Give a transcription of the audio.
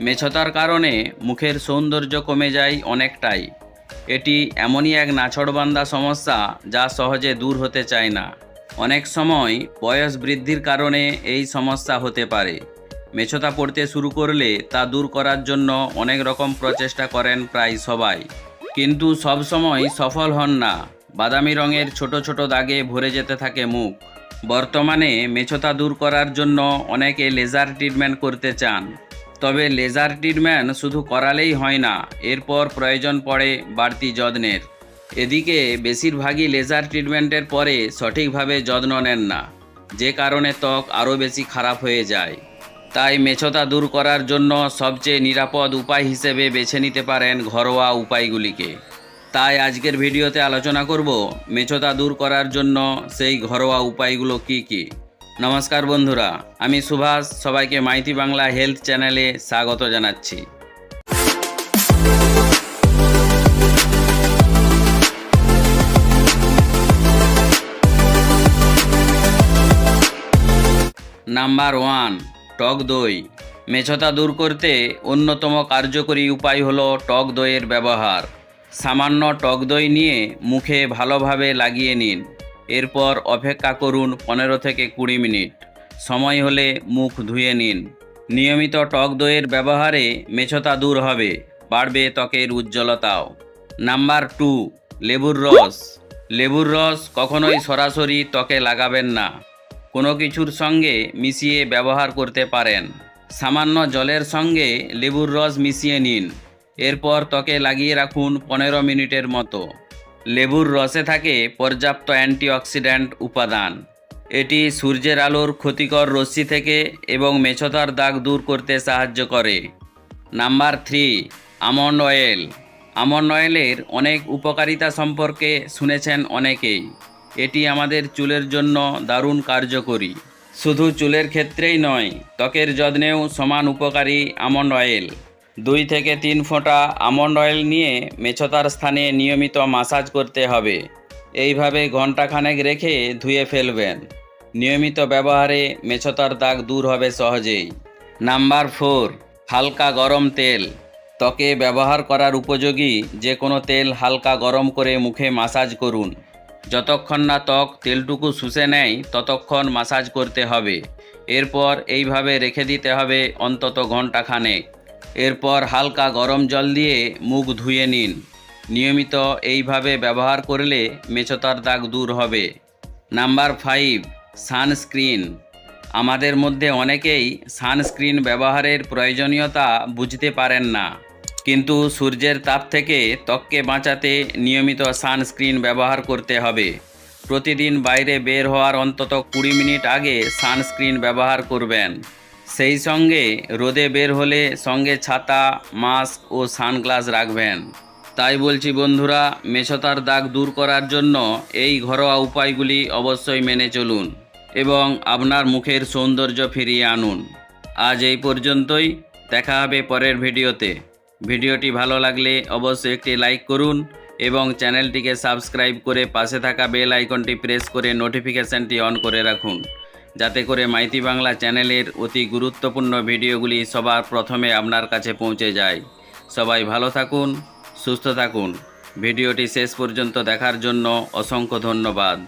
মেছতার কারণে মুখের সৌন্দর্য কমে যায় অনেকটাই। এটি এমনই এক নাছড়বান্দা সমস্যা যা সহজে দূর হতে চায় না। অনেক সময় বয়স বৃদ্ধির কারণে এই সমস্যা হতে পারে। মেছতা পড়তে শুরু করলে তা দূর করার জন্য অনেক রকম প্রচেষ্টা করেন প্রায় সবাই। কিন্তু সব সময় সফল হন না। বাদামি রঙের ছোট ছোট দাগে ভরে যেতে থাকে মুখ। বর্তমানে মেছতা দূর করার জন্য অনেকে লেজার ট্রিটমেন্ট করতে চান। তবে লেজার ট্রিটমেন্ট শুধু করালেই হয় না, এরপর প্রয়োজন পড়ে বাড়তি যত্নের। এদিকে বেশিরভাগই লেজার ট্রিটমেন্টের পরে সঠিকভাবে যত্ন নেন না, যে কারণে ত্বক আরও বেশি খারাপ হয়ে যায়। তাই মেছতা দূর করার জন্য সবচেয়ে নিরাপদ উপায় হিসেবে বেছে নিতে পারেন ঘরোয়া উপায়গুলিকে। তাই আজকের ভিডিওতে আলোচনা করব, মেছতা দূর করার জন্য সেই ঘরোয়া উপায়গুলো কি কি। নমস্কার বন্ধুরা, আমি সুভাষ, সবাইকে মাইতি বাংলা হেলথ চ্যানেলে স্বাগত জানাচ্ছি। নাম্বার ওয়ান, টক দই। মেছতা দূর করতে অন্যতম কার্যকরী উপায় হলো টক দইয়ের ব্যবহার। সামান্য টক দই নিয়ে মুখে ভালোভাবে লাগিয়ে নিন। এরপর অপেক্ষা করুন পনেরো থেকে কুড়ি মিনিট। সময় হলে মুখ ধুয়ে নিন। নিয়মিত টক দইয়ের ব্যবহারে মেছতা দূর হবে, বাড়বে ত্বকের উজ্জ্বলতাও। নাম্বার টু, লেবুর রস। লেবুর রস কখনোই সরাসরি ত্বকে লাগাবেন না। কোনো কিছুর সঙ্গে মিশিয়ে ব্যবহার করতে পারেন। সামান্য জলের সঙ্গে লেবুর রস মিশিয়ে নিন। এরপর ত্বকে লাগিয়ে রাখুন পনেরো মিনিটের মতো। লেবুর রসে থাকে পর্যাপ্ত অ্যান্টিঅক্সিডেন্ট উপাদান। এটি সূর্যের আলোর ক্ষতিকর রশ্মি থেকে এবং মেছতার দাগ দূর করতে সাহায্য করে। Number three almond oil. Almond অয়েলের অনেক উপকারিতা সম্পর্কে শুনেছেন অনেকেই। এটি আমাদের চুলের জন্য দারুণ কার্যকরী। শুধু চুলের ক্ষেত্রেই নয়, ত্বকের যত্নেও সমান উপকারী আমন্ড অয়েল। দুই থেকে তিন ফোঁটা আমন্ড অয়েল নিয়ে মেছতার স্থানে নিয়মিত মাসাজ করতে হবে। এইভাবে ঘন্টাখানেক রেখে ধুয়ে ফেলবেন। নিয়মিত ব্যবহারে মেছতার দাগ দূর হবে সহজেই। নাম্বার ফোর, হালকা গরম তেল। ত্বকে ব্যবহার করার উপযোগী যে কোনো তেল হালকা গরম করে মুখে মাসাজ করুন। যতক্ষণ না ত্বক তেলটুকু শুষে নেয়, ততক্ষণ মাসাজ করতে হবে। এরপর এইভাবে রেখে দিতে হবে অন্তত ঘন্টাখানেক এরপর হালকা গরম জল দিয়ে মুখ ধুয়ে নিন। নিয়মিত এইভাবে ব্যবহার করলে মেছতার দাগ দূর হবে। Number five, sunscreen. আমাদের মধ্যে অনেকেই সানস্ক্রিন ব্যবহারের প্রয়োজনীয়তা বুঝতে পারেন না। কিন্তু সূর্যের তাপ থেকে ত্বককে বাঁচাতে নিয়মিত সানস্ক্রিন ব্যবহার করতে হবে। প্রতিদিন বাইরে বের হওয়ার অন্তত কুড়ি মিনিট আগে সানস্ক্রিন ব্যবহার করবেন। সেই সঙ্গে রোদে বের হলে সঙ্গে ছাতা, মাস্ক ও সানগ্লাস রাখবেন। তাই বলছি বন্ধুরা মেছতার দাগ দূর করার জন্য এই ঘরোয়া উপায়গুলি অবশ্যই মেনে চলুন এবং আপনার মুখের সৌন্দর্য ফিরিয়ে আনুন। আজ এই পর্যন্তই, দেখা হবে পরের ভিডিওতে। ভিডিওটি ভালো লাগলে অবশ্যই একটি লাইক করুন এবং চ্যানেলটিকে সাবস্ক্রাইব করে পাশে থাকা বেল আইকনটি প্রেস করে নোটিফিকেশানটি অন করে রাখুন। যাতে করে মাইতি বাংলা চ্যানেলের অতি গুরুত্বপূর্ণ ভিডিওগুলি সবার প্রথমে আপনার কাছে পৌঁছে যায়। সবাই ভালো থাকুন, সুস্থ থাকুন। ভিডিওটি শেষ পর্যন্ত দেখার জন্য অসংখ্য ধন্যবাদ।